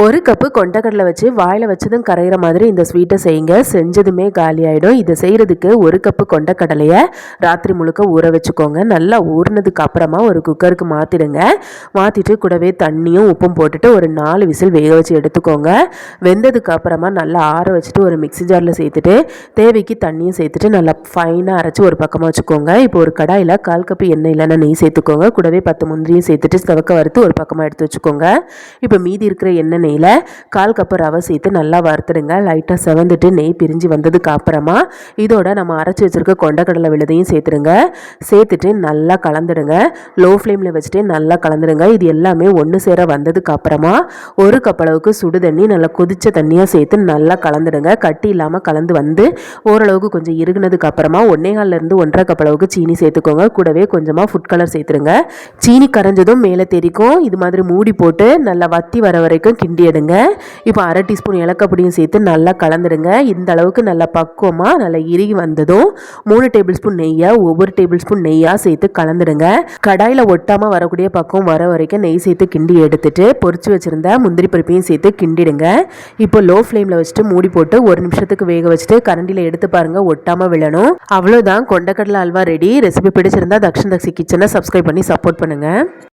ஒரு கப்பு கொண்டக்கடலை வச்சு வாயில் வச்சதும் கரையிற மாதிரி இந்த ஸ்வீட்டை செய்யுங்க. செஞ்சதுமே காலி ஆகிடும் இதை செய்கிறதுக்கு ஒரு கப்பு கொண்டக்கடலையை ராத்திரி முழுக்க ஊற வச்சுக்கோங்க. நல்லா ஊறினதுக்கு அப்புறமா ஒரு குக்கருக்கு மாற்றிடுங்க மாற்றிட்டு கூடவே தண்ணியும் உப்பும் போட்டுட்டு ஒரு நாலு விசில் வேக வச்சு எடுத்துக்கோங்க. வெந்ததுக்கு அப்புறமா நல்லா ஆற வச்சுட்டு ஒரு மிக்சி ஜாரில் சேர்த்துட்டு தேவைக்கு தண்ணியும் சேர்த்துட்டு நல்லா ஃபைனாக அரைச்சி ஒரு பக்கமாக வச்சுக்கோங்க. இப்போ ஒரு கடாயில் கால் கப்பு எண்ணெய் இல்லைன்னா நெய் சேர்த்துக்கோங்க. கூடவே பத்து முந்திரியும் சேர்த்துட்டு சவக்க வறுத்து ஒரு பக்கமாக எடுத்து வச்சுக்கோங்க. இப்போ மீதி இருக்கிற எண்ணெய் நெய்யில் கால் கப்பு ரவை சேர்த்து நல்லா வறுத்துடுங்க. லைட்டாக செவந்துட்டு நெய் பிரிஞ்சு வந்ததுக்கு அப்புறமா இதோட நம்ம அரைச்சி வச்சுருக்க கொண்டக்கடலை விழுதையும் சேர்த்துடுங்க. சேர்த்துட்டு நல்லா கலந்துடுங்க. லோ ஃப்ளேமில் வச்சுட்டு நல்லா கலந்துடுங்க. இது எல்லாமே ஒன்று சேர வந்ததுக்கு அப்புறமா ஒரு கப் அளவுக்கு சுடு தண்ணி நல்லா கொதிச்ச தண்ணியாக சேர்த்து நல்லா கலந்துடுங்க. கட்டி இல்லாமல் கலந்து வந்து ஓரளவுக்கு கொஞ்சம் இருகுனதுக்கு அப்புறமா ஒன்னேகால்லேருந்து ஒன்றரை கப் அளவுக்கு சீனி சேர்த்துக்கோங்க. கூடவே கொஞ்சமாக ஃபுட் கலர் சேர்த்துருங்க சீனி கரைஞ்சதும் மேலே தெரிக்கும். இது மாதிரி மூடி போட்டு நல்லா வத்தி வர வரைக்கும் கிண்டி எடுங்க. இப்போ அரை டீஸ்பூன் ஏலக்காப்பொடியும் சேர்த்து நல்லா கலந்துடுங்க. இந்த அளவுக்கு நல்லா பக்குவமாக நல்லா இறுகி வந்ததும் மூணு டேபிள் ஸ்பூன் நெய்யாக ஒவ்வொரு டேபிள் ஸ்பூன் நெய்யாக சேர்த்து கலந்துடுங்க. கடாயில் ஒட்டாமல் வரக்கூடிய பக்குவம் வர வரைக்கும் நெய் சேர்த்து கிண்டி எடுத்துட்டு பொறிச்சு வச்சுருந்த முந்திரி பருப்பையும் சேர்த்து கிண்டிடுங்க. இப்போ லோ ஃப்ளேமில் வச்சுட்டு மூடி போட்டு ஒரு நிமிஷத்துக்கு வேக வச்சுட்டு கரண்டியில் எடுத்து பாருங்கள் ஒட்டாமல் விழணும். அவ்வளோதான் கொண்டக்கடலை அல்வா ரெடி ரெசிபி பிடிச்சிருந்தா தக்ஷன் தக்ஷி கிச்சனை சப்ஸ்கிரைப் பண்ணி சப்போர்ட் பண்ணுங்கள்